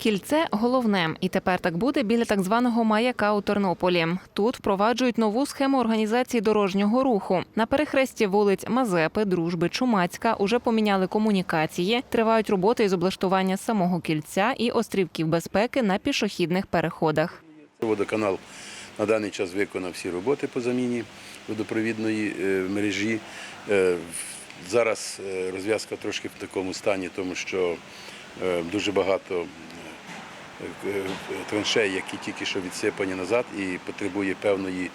Кільце головне, і тепер так буде біля так званого маяка у Тернополі. Тут впроваджують нову схему організації дорожнього руху. На перехресті вулиць Мазепи, Дружби, Чумацька уже поміняли комунікації. Тривають роботи із облаштування самого кільця і острівків безпеки на пішохідних переходах. Водоканал на даний час виконав всі роботи по заміні водопровідної е, мережі. Е, Зараз е, розв'язка трошки в такому стані, тому що дуже багато траншей, які тільки що відсипані назад, і потребує певної,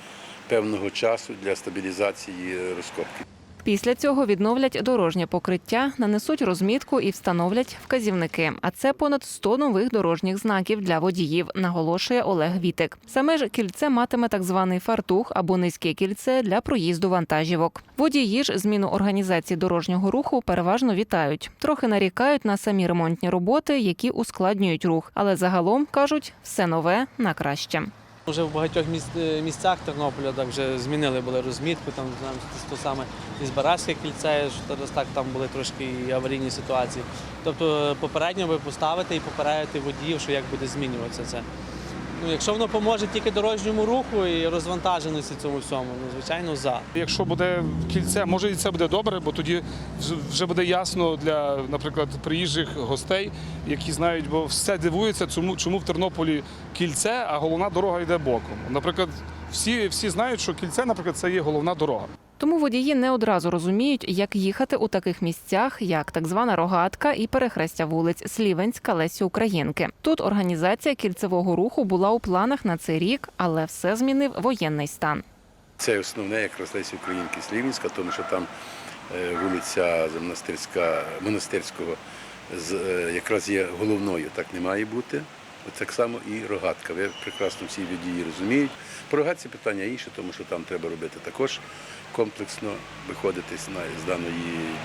певного часу для стабілізації е, розкопки. Після цього відновлять дорожнє покриття, нанесуть розмітку і встановлять вказівники. А це понад 100 нових дорожніх знаків для водіїв, наголошує Олег Вітик. Саме ж кільце матиме так званий фартух або низьке кільце для проїзду вантажівок. Водії ж зміну організації дорожнього руху переважно вітають. Трохи нарікають на самі ремонтні роботи, які ускладнюють рух. Але загалом кажуть, все нове на краще. Вже в багатьох е, місцях Тернополя так вже змінили були розмітку, там то саме із Барашське кільце, зараз так там були трошки аварійні ситуації. Тобто е, попередньо ви поставите і попередити водіїв, що як буде змінюватися це. Ну, якщо воно поможе тільки дорожньому руху і розвантаженості цьому всьому, ну звичайно за. Якщо буде кільце, може і це буде добре, бо тоді вже- буде ясно для, наприклад, приїжджих гостей, які знають, бо все дивуються, чому, чому в Тернополі кільце, а головна дорога йде боком. Наприклад, всі, всі знають, що кільце, наприклад, це є головна дорога. Тому водії не одразу розуміють, як їхати у таких місцях, як так звана рогатка і перехрестя вулиць Слівенська Лесі Українки. Тут організація кільцевого руху була у планах на цей рік, але все змінив воєнний стан. Це основне якраз Лесі Українки Слівінська, тому що там е, вулиця Монастирська, Монастирського з- е, якраз є головною, так не має бути. Так само і рогатка. Ви прекрасно всі водії розуміють. По рогатці питання інше, тому що там треба робити також комплексно виходити з даної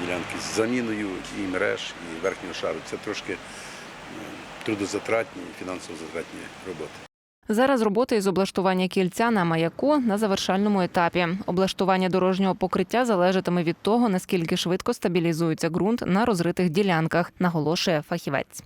ділянки з заміною і мереж, і верхнього шару. Це трошки е, трудозатратні фінансово затратні роботи. Зараз роботи із облаштування кільця на маяку на завершальному етапі. Облаштування дорожнього покриття залежатиме від того, наскільки швидко стабілізується ґрунт на розритих ділянках, наголошує фахівець.